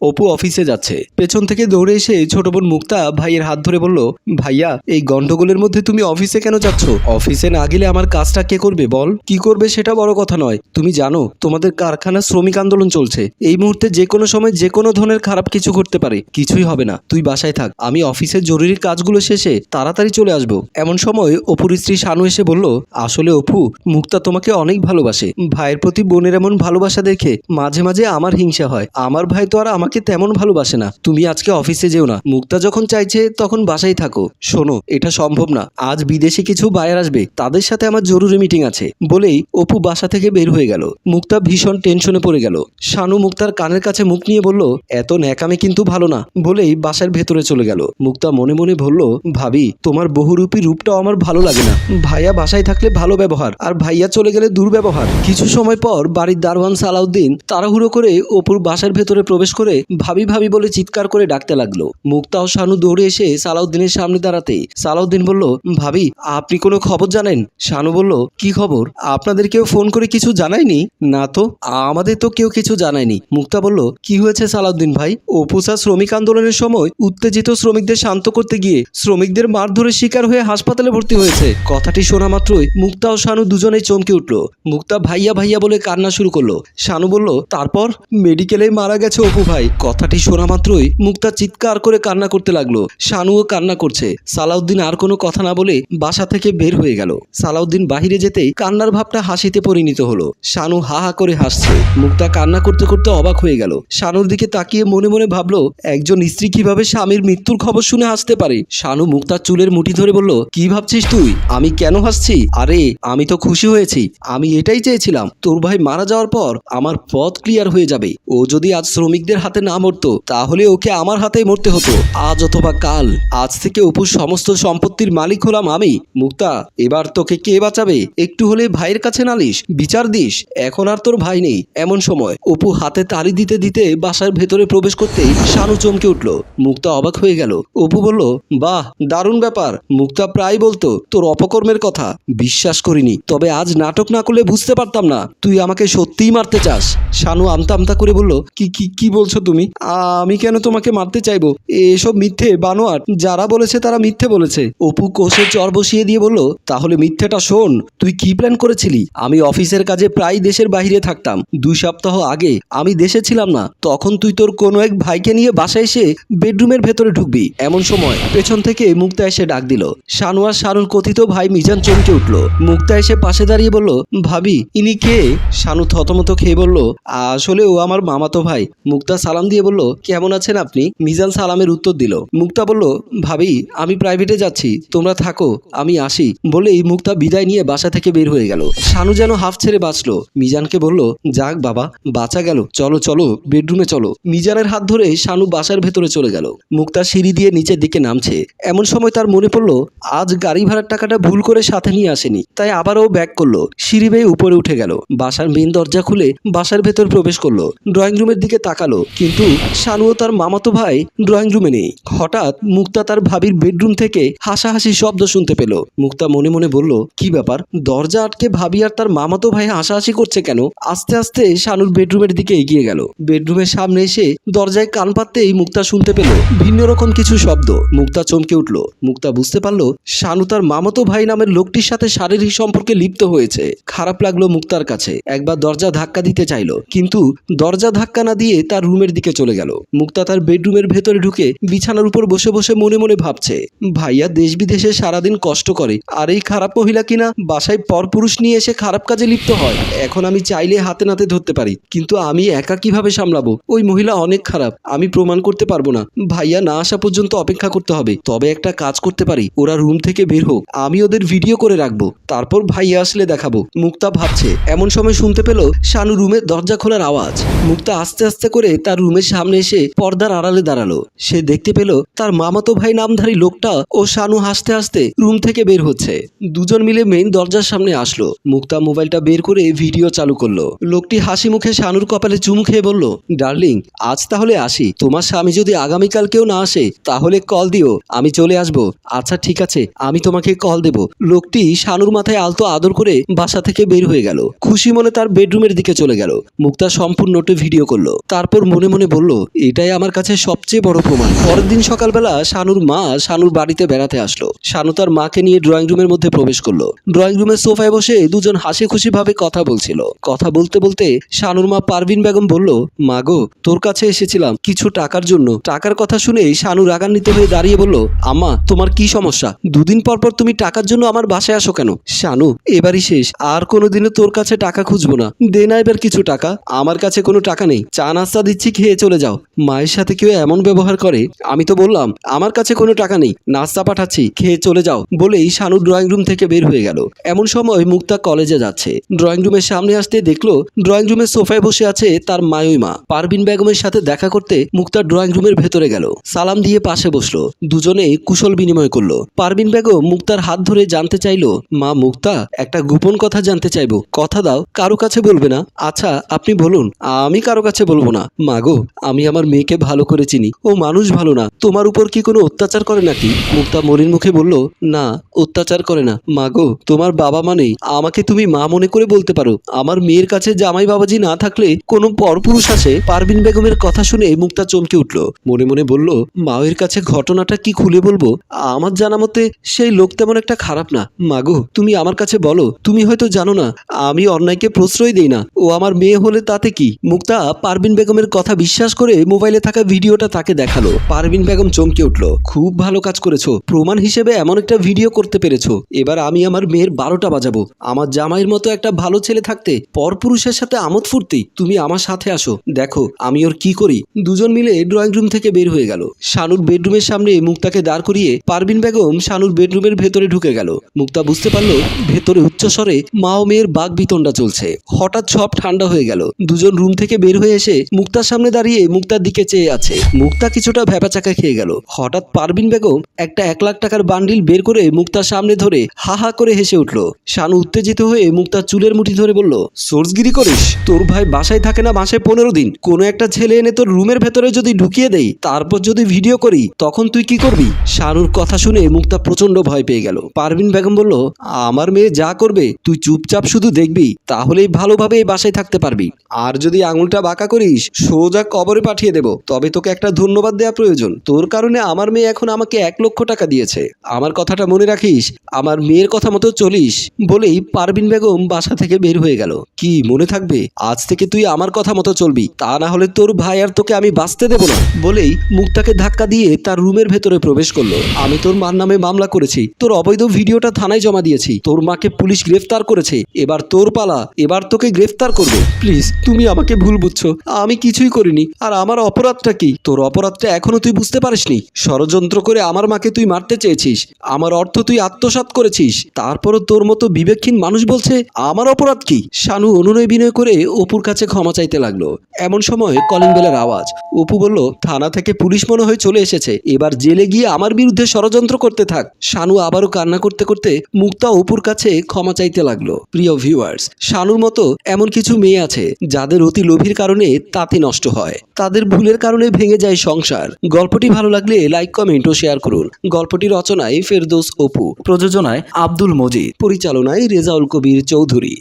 অপু অফিসে যাচ্ছে। পেছন থেকে দৌড়ে এসে ছোট বোন মুক্তা ভাইয়ের হাত ধরে বলল, ভাইয়া, এই গন্ডগোলের মধ্যে তুমি অফিসে কেন যাচ্ছ? অফিসে না গেলে আমার কাজটা কে করবে বল? কি করবে সেটা বড় কথা নয়। তুমি জানো, তোমাদের কারখানা শ্রমিক আন্দোলন চলছে। এই মুহূর্তে যে কোনো সময় যে কোনো ধরনের খারাপ কিছু ঘটতে পারে। কিছুই হবে না। তুই বাসায় থাক। আমি অফিসের জরুরি কাজগুলো শেষে তাড়াতাড়ি চলে আসব। এমন সময় অপুর স্ত্রী শানু এসে বলল, আসলে অপু, মুক্তা তোমাকে অনেক ভালোবাসে। ভাইয়ের প্রতি বোনের এমন ভালোবাসা দেখে মাঝে মাঝে আমার হিংসা হয়। আমার ভাই তো আর আমাকে তেমন ভালোবাসে না। তুমি আজকে অফিসে যেও না। মুক্তা যখন চাইছে, তখন বাসায় থাকো। শোনো, এটা সম্ভব না। আজ বিদেশে কিছু বায়ার আসবে। তাদের সাথে আমার জরুরি মিটিং আছে। বলেই অপু বাসা থেকে বের হয়ে গেল। মুক্তা ভীষণ টেনশনে পড়ে গেল। শানু মুক্তার কানের কাছে মুখ নিয়ে বলল, এত ন্যাকামে কিন্তু ভালো না। বলেই বাসার ভেতরে চলে গেল। মুক্তা মনে মনে বলল, ভাবি, তোমার বহুরূপী রূপটাও আমার ভালো লাগে না। ভাইয়া বাসায় থাকলে ভালো ব্যবহার, আর ভাইয়া চলে গেলে দুর্ব্যবহার। কিছু সময় পর বাড়ির দারওয়ান সালাউদ্দিন তাড়াহুড়ো করে অপুর বাসার ভেতরে প্রবেশ করে ভাবি ভাবি বলে চিৎকার করে ডাকতে লাগল। মুক্তা ও শানু দৌড়ে এসে সালাউদ্দিনের সামনে দাঁড়াতে সালাউদ্দিন বলল, ভাবি, আপনি কোনো খবর জানেন? শানু বলল, কি খবর? আপনাদের কেউ ফোন করে কিছু জানায়নি? না তো, আমাদের তো কেউ কিছু জানায়নি। মুক্তা বলল, কি হয়েছে সালাউদ্দিন ভাই? অপুসা শ্রমিক আন্দোলনের সময় উত্তেজিত শ্রমিকদের শান্ত করতে গিয়ে শ্রমিকদের মারধরের শিকার হয়ে হাসপাতালে ভর্তি হয়েছে। কথাটি শোনা মাত্রই মুক্তা ও শানু দুজনেই চমকে উঠল। মুক্তা ভাইয়া ভাইয়া বলে কান্না শুরু করল। শানু বলল, তারপর? মেডিকেলে মারা গেছে অপু ভাই। কথাটি শোনা মাত্রই মুক্তা চিৎকার করে কান্না করতে লাগল। শানুও কান্না করছে। সালাউদ্দিন আর কোনো কথা না বলে বাসা থেকে বের হয়ে গেল। সালাউদ্দিন বাহিরে যেতেই কান্নার ভাবটা হাসিতে পরিণত হলো। শানু হা হা করে হাসছে। মুক্তা কান্না করতে করতে অবাক হয়ে গেল। শানুর দিকে তাকিয়ে মনে মনে ভাবলো, একজন স্ত্রী কীভাবে স্বামীর মৃত্যুর খবর শুনে হাসতে পারে? শানু মুক্তার চুলের মুঠি ধরে বলল, কি ভাবছিস তুই? আমি কেন হাসছি? আরে, আমি তো খুশি হয়েছি। আমি এটাই চেয়েছিলাম, তোর ভাই মারা যাওয়ার পর আমার পথ ক্লিয়ার হয়ে যাবে। ও যদি আজ শ্রমিকদের হাতে না মরতো, তাহলে ওকে আমার হাতেই মরতে হতো। আজ অথবা কাল, আজ থেকে অপুর সমস্ত সম্পত্তির মালিক হলাম আমি। মুক্তা, এবার তোকে কে বাঁচাবে? একটু হলে ভাইয়ের কাছে নালিশ, বিচার দিস। এখন আর তোর ভাই নেই। এমন সময়, অপু হাতে তালি দিতে দিতে বাসার ভেতরে প্রবেশ করতেই শানু চমকে উঠল। মুক্তা অবাক হয়ে গেল। অপু বলল, বাহ, দারুণ ব্যাপার। মুক্তা প্রায় বলতো, তোর অপকর্মের কথা। বিশ্বাস করিনি, তবে আজ নাটক না করলে বুঝতে পারতাম না। তুই আমাকে সত্যিই মারতে চাস। শানু আমতা আমতা করে বলল, কি কি কি বলছো তুমি। আমি কেন তোমাকে মারতে চাইব? এসব মিথ্যে বানোয়াট যারা বলেছে তারা মিথ্যে বলেছে। অপু কোষে চর বসিয়ে দিয়ে বলল, তাহলে মিথ্যেটা শোন, তুই কি প্ল্যান করেছিলি? আমি অফিসের কাজে প্রায় দেশের বাইরে থাকতাম। দুই সপ্তাহ আগে আমি দেশে ছিলাম না। তখন তুই তোর কোনো এক ভাইকে নিয়ে বাসায় এসে বেডরুমের ভেতরে ঢুকবি। এমন সময় পেছন থেকে মুক্তা এসে ডাক দিল। শানু আর শানুর কথিত ভাই মিজান চমকে উঠল। মুক্তা এসে পাশে দাঁড়িয়ে বলল, ভাবি, ইনি কে? শানু থতমত খেয়ে বলল, আসলে ও আমার মামাতো ভাই। মুক্তা সালাম দিয়ে বলল, কেমন আছেন আপনি? মিজান সালামের উত্তর দিল, মুক্তা বলল, ভাবি, আমি প্রাইভেটে যাচ্ছি, তোমরা থাকো, আমি আসি। বলেই মুক্তা বিদায় নিয়ে বাসা থেকে বের হয়ে গেল। শানু যেন হাফ ছেড়ে বাঁচলো, মিজানকে বলল, যাক বাবা, বাঁচা গেল, চলো চলো বেডরুমে চলো। মিজানের হাত ধরে শানু বাসার ভেতরে চলে গেল। মুক্তা সিঁড়ি দিয়ে নিচের দিকে নামছে। এমন সময় তার মনে পড়ল, আজ গাড়ি ভাড়ার টাকাটা ভুল করে সাথে নিয়ে আসেনি। তাই আবারও ব্যাক করল, সিঁড়ি বেয়ে উপরে উঠে গেল। বাসার মেন দরজা খুলে বাসার ভেতর প্রবেশ করল। ড্রয়িং রুমের দিকে তাকালো কিন্তু শানু ও তার মামাতো ভাই ড্রয়িং রুমে নেই। হঠাৎ মুক্তা তার ভাবির বেডরুম থেকে হাসাহাসি শব্দ শুনতে পেল। মুক্তা মনে মনে বলল, কি ব্যাপার? দরজা আটকে ভাবি আর তার মামাতো ভাই হাসাহাসি করছে কেন? আস্তে আস্তে শানুর বেডরুমের দিকে এগিয়ে গেল। বেডরুমের সামনে এসে দরজায় কান পাততেই মুক্তা শুনতে পেল ভিন্ন রকম কিছু শব্দ। মুক্তা চমকে উঠল। মুক্তা বুঝতে পারল, শানু তার মামাতো ভাই নামের লোকটির সাথে শারীরিক সম্পর্কে লিপ্ত হয়েছে। খারাপ লাগল মুক্তার কাছে। একবার দরজা ধাক্কা দিতে চাইলো, কিন্তু দরজা ধাক্কা না দিয়ে তার রুমের দিকে চলে গেল। মুক্তা তার বেডরুমের ভেতরে ঢুকে বিছানার উপর বসে বসে মনে মনে ভাবছে, ভাইয়া দেশ বিদেশে সারাদিন কষ্ট করে, আর এই খারাপ মহিলা কিনা বাসায় পরপুরুষ নিয়ে এসে খারাপ কাজে লিপ্ত হয়? এখন আমি চাইলে হাতে নাতে ধরতে পারি, কিন্তু আমি একা কীভাবে সামলাবো? ওই মহিলা অনেক খারাপ, আমি প্রমাণ করতে পারব না। ভাইয়া না আসা পর্যন্ত অপেক্ষা করতে হবে, তবে একটা কাজ করতে পারি, ওরা রুম থেকে বের হোক, আমি ওদের ভিডিও করে রাখব, তারপর ভাইয়া আসলে দেখাবো। মুক্তা ভাবছে, এমন সময় শুনতে পেল শানু রুমের দরজা খোলার আওয়াজ। মুক্তা আস্তে আস্তে করে তার রুমের সামনে এসে পর্দার আড়ালে দাঁড়াল। সে দেখতে পেল তার মামাতো ভাই নামধারী লোকটা ও শানু হাসতে হাসতে রুম থেকে বের হচ্ছে। দুজন মিলে মেইন দরজার সামনে আসলো। মুক্তা মোবাইলটা বের করে ভিডিও চালু করল। লোকটি হাসি মুখে শানুর কপালে চুমু খেয়ে বলল, ডার্লিং, আজ তাহলে আসি। তোমার স্বামী যদি আগামীকাল কেউ না আসে, তাহলে কল দিও। আমি চলে আসব। আচ্ছা ঠিক আছে, আমি তোমাকে কল দেব। লোকটি শানুর মাথায় আলতো আদর করে বাসা থেকে বের হয়ে গেল। খুশি মনে তার বেডরুমের দিকে চলে গেল। মুক্তা সম্পূর্ণটি ভিডিও করল। তারপর মনে মনে মনে বলল, এটাই আমার কাছে সবচেয়ে বড় প্রমাণ। পরের দিন সকালবেলা শানুর মা শানুর বাড়িতে বেড়াতে আসলো। শানু তার মাকে নিয়ে ড্রয়িং রুমের মধ্যে প্রবেশ করল। ড্রয়িং রুমের সোফায় বসে দুজন হাসি খুশি ভাবে কথা বলছিল। কথা বলতে বলতে শানুর মা পারভিন বেগম বলল, মা গো, তোর কাছে এসেছিলাম কিছু টাকার জন্য। টাকার কথা শুনে শানু রাগান্বিত হয়ে দাঁড়িয়ে বলল, আম্মা, তোমার কি সমস্যা? দুদিন পর পর তুমি টাকার জন্য আমার বাসায় আসো কেন? শানু, এবারই শেষ। আর কোনোদিনও তোর কাছে টাকা খুঁজবো না। দে না এবার কিছু টাকা। আমার কাছে কোনো টাকা নেই। চা নাস্তা দিচ্ছি খেয়ে চলে যাও। মায়ের সাথে কেউ এমন ব্যবহার করে, আমি তো বললাম, আমার কাছে কোনো টাকা নেই, নাস্তা পাঠাচ্ছি, খেয়ে চলে যাও, বলেই শানু ড্রয়িং রুম থেকে বের হয়ে গেল। এমন সময় মুক্তা কলেজে যাচ্ছে। ড্রয়িং রুমের সামনে আসতে দেখল ড্রয়িং রুমের সোফায় বসে আছে তার মায়ই মা। পারবিন বেগমের সাথে দেখা করতে মুক্তা ড্রয়িং রুমের ভেতরে গেল। সালাম দিয়ে পাশে বসল। দুজনেই কুশল বিনিময় করল। পারবিন বেগম মুক্তার হাত ধরে জানতে চাইলো, মা মুক্তা, একটা গোপন কথা জানতে চাইব। কথা দাও, কারও কাছে বলবে না। আচ্ছা আপনি বলুন, আমি কারও কাছে বলব না। মাগো আমি আমার মেয়েকে ভালো করে চিনি। ও মানুষ ভালো না। তোমার উপর কি কোনো অত্যাচার করে নাকি? মুক্তা মলিন মুখে বলল, না, অত্যাচার করে না। মাগো তোমার বাবা মানেই আমাকে তুমি মা মনে করে বলতে পারো। আমার মেয়ের কাছে জামাই বাবাজি না থাকলে কোনো পরপুরুষ আসে? পারবিন বেগমের কথা শুনে মুক্তা চমকে উঠল। মনে মনে বলল, মায়ের কাছে ঘটনাটা কি খুলে বলব? আমার জানা মতে সেই লোক তেমন একটা খারাপ না। মাগো তুমি আমার কাছে বলো। তুমি হয়তো জানো না, আমি অন্যায়কে প্রশ্রয় দেই না। ও আমার মেয়ে হলে তাতে কি? মুক্তা পারবিন বেগমের কথা বিশ্বাস করে মোবাইলে থাকা ভিডিওটা তাকে দেখাল। পারভিন বেগম চমকে উঠল। খুব ভালো কাজ করেছ। প্রমাণ হিসেবে এমন একটা ভিডিও করতে পেরেছ। এবার আমি আমার মেয়ের বারোটা বাজাবো। আমার জামাইয়ের মতো একটা ভালো ছেলে থাকতে পরপুরুষের সাথে আমোদ ফুর্তি। তুমি আমার সাথে আসো। দেখো, আমি ওর কি করি। দুজন মিলে ড্রয়িং রুম থেকে বের হয়ে গেল। শানুর বেডরুমের সামনে মুক্তাকে দাঁড় করিয়ে পারবিন বেগম শানুর বেডরুমের ভেতরে ঢুকে গেল। মুক্তা বুঝতে পারল, ভেতরে উচ্চস্বরে মা ও মেয়ের বাঘ বিতণ্ডা চলছে। হঠাৎ সব ঠান্ডা হয়ে গেল। দুজন রুম থেকে বের হয়ে এসে মুক্তার সামনে দাঁড়িয়ে মুক্তার দিকে চেয়ে আছে। মুক্তা কিছুটা ভ্যাপাচাকা খেয়ে গেল। হঠাৎ পারবিন বেগম একটা এক লাখ টাকার বান্ডিল বের করে মুক্তার সামনে ধরে হা হা করে হেসে উঠল। শানু উত্তেজিত হয়ে মুক্তার চুলের মুঠি ধরে বলল, সোর্সগিরি করিস? তোর ভাই বাসায় থাকে না মাসে পনেরো দিন। কোনো একটা ছেলে এনে তোর রুমের ভেতরে যদি ঢুকিয়ে দেই, তারপর যদি ভিডিও করি, তখন তুই কি করবি? শানুর কথা শুনে মুক্তা প্রচণ্ড ভয় পেয়ে গেল। পারবিন বেগম বলল, আমার মেয়ে যা করবে, তুই চুপচাপ শুধু দেখবি, তাহলেই ভালোভাবে এই বাসায় থাকতে পারবি। আর যদি আঙুলটা বাঁকা করিস, সোজা কবরে পাঠিয়ে দেব। তবে তোকে একটা ধন্যবাদ দেওয়া প্রয়োজন। তোর কারণে আমার মেয়ে এখন আমাকে এক লক্ষ টাকা দিয়েছে। আমার কথাটা মনে রাখিস, আমার মেয়ের কথা মতো চলিস বলেই পারবিন বেগম বাসা থেকে বের হয়ে গেল। কি মনে থাকবে? আজ থেকে তুই আমার কথা মতো চলবি। তা না হলে তোর ভাই আর তোকে আমি বাঁচতে দেব না। বলেই মুক্তাকে ধাক্কা দিয়ে তার রুমের ভেতরে প্রবেশ করল। আমি তোর মার নামে মামলা করেছি। তোর অবৈধ ভিডিওটা থানায় জমা দিয়েছি। তোর মাকে পুলিশ গ্রেফতার করেছে। এবার তোর পালা। এবার তোকে গ্রেফতার করবে। প্লিজ, তুমি আমাকে ভুল বুঝছ। আমি কিছুই করিনি। আর আমার অপরাধটা কি? তোর অপরাধটা এখনও তুই বুঝতে পারিসনি। ষড়যন্ত্র করে আমার মাকে তুই মারতে চেয়েছিস। আমার অর্থ তুই আত্মসাৎ করেছিস। তারপরও তোর মতো বিবেকহীন মানুষ বলছে, আমার অপরাধ কি? শানু অনুনয় বিনয় করে অপুর কাছে ক্ষমা চাইতে লাগল। এমন সময় কলিং বেলের আওয়াজ। অপু বলল, থানা থেকে পুলিশ মনে হয়ে চলে এসেছে। এবার জেলে গিয়ে আমার বিরুদ্ধে ষড়যন্ত্র করতে থাক। শানু আবারও কান্না করতে করতে মুক্তা অপুর কাছে ক্ষমা চাইতে লাগল। প্রিয় ভিউয়ার্স, শানুর মতো এমন কিছু মেয়ে আছে, যাদের অতি লোভীর কারণে তাঁতি নষ্ট হয়। তাদের ভুলের কারণে ভেঙে যায় সংসার। গল্পটি ভালো লাগলে লাইক, কমেন্ট ও শেয়ার করুন। গল্পটি রচনায় ফেরদৌস অপু, প্রযোজনায় আব্দুল মজিদ, পরিচালনায় রেজাউল কবির চৌধুরী।